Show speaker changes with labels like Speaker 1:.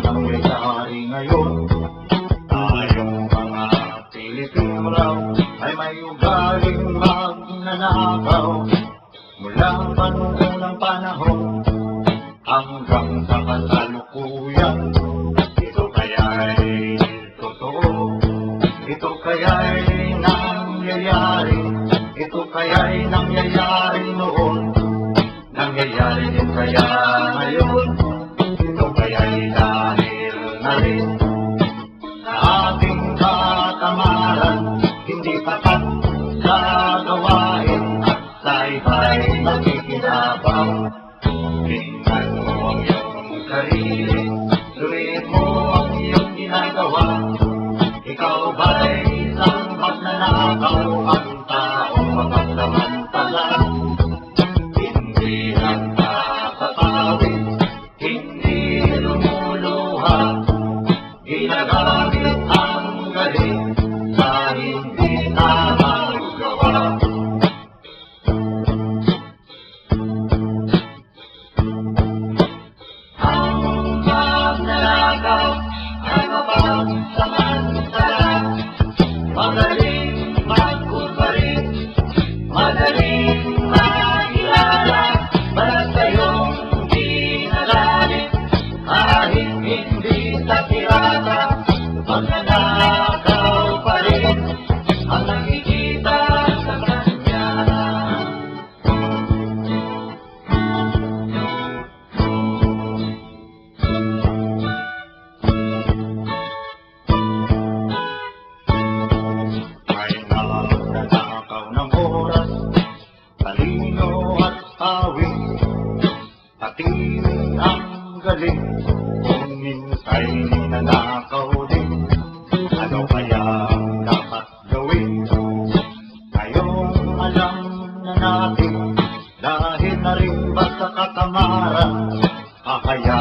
Speaker 1: nangyayari ngayon Tayong mga Pilipino raw Ay may ugaling magnanakaw. Mula pa unang panahon Hanggang sa kasalukuyan Ito kaya'y totoo. Ito kaya'y nangyayari Ito kaya'y nangyayari noon. Nangyayari din kaya ngayon na rin. Sa ating katamaran Hindi patat sa gawain At sa iba'y nakikinabang Tingnan mo ang iyong sarili Suriin mo ang iyong ginagawa. Ikaw ba'y isang magnanakaw Ang Ginagamit ang ang galing, kung minsay ninanakaw din. Ano kaya ang dapat gawin? Ngayong alam na natin, dahil na rin ba sa katamaran, kakaya